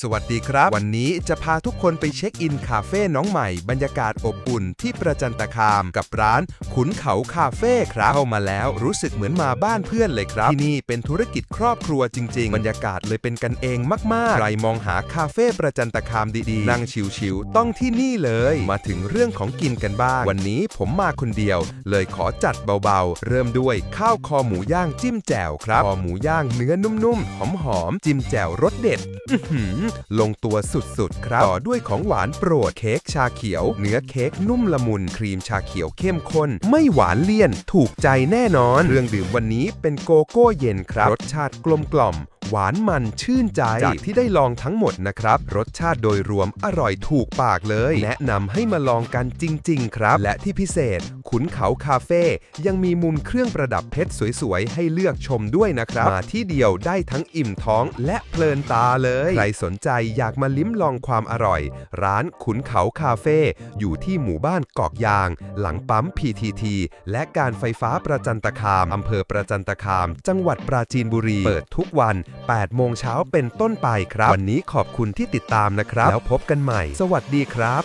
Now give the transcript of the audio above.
สวัสดีครับ วันนี้จะพาทุกคนไปเช็คอินคาเฟ่น้องใหม่ บรรยากาศอบอุ่นที่ประจันตคามกับร้านขุนเขาคาเฟ่ครับเข้ามาแล้วรู้สึกเหมือนมาบ้านเพื่อนเลยครับ ที่นี่เป็นธุรกิจครอบครัวจริง ๆ บรรยากาศเลยเป็นกันเองมากๆ ใครมองหาคาเฟ่ประจันตคามดีๆ นั่งชิวๆต้องที่นี่เลย มาถึงเรื่องของกินกันบ้าง วันนี้ผมมาคนเดียว เลยขอจัดเบาๆ เริ่มด้วยข้าวคอหมูย่างจิ้มแจ่วครับคอหมูย่างเนื้อนุ่มๆหอมๆจิ้มแจ่วรสเด็ดลงตัวสุดๆ ครับ ต่อด้วยของหวานโปรดเค้กชาเขียว เนื้อเค้กนุ่มละมุน ครีมชาเขียวเข้มข้น ไม่หวานเลี่ยน ถูกใจแน่นอน เรื่องดื่มวันนี้เป็นโกโก้เย็นครับ รสชาติกลมกล่อม หวานมันชื่นใจ จากที่ได้ลองทั้งหมดนะครับ รสชาติโดยรวมอร่อยถูกปากเลย แนะนำให้มาลองกันจริง ๆ ครับ และที่พิเศษ ขุนเขาคาเฟ่ยังมีมุมเครื่องประดับเพชรสวยๆ ให้เลือกชมด้วยนะครับ มาที่เดียวได้ทั้งอิ่มท้องและเพลินตาเลย ใครสนใจอยากมาลิ้มลองความอร่อย ร้านขุนเขาคาเฟ่อยู่ที่หมู่บ้านกอกยาง หลังปั๊ม PTT และการไฟฟ้าประจันตคามอำเภอประจันตคาม จังหวัดปราจีนบุรี เปิดทุกวัน8 โมงเช้าเป็นต้นไปครับ วันนี้ขอบคุณที่ติดตามนะครับ แล้วพบกันใหม่ สวัสดีครับ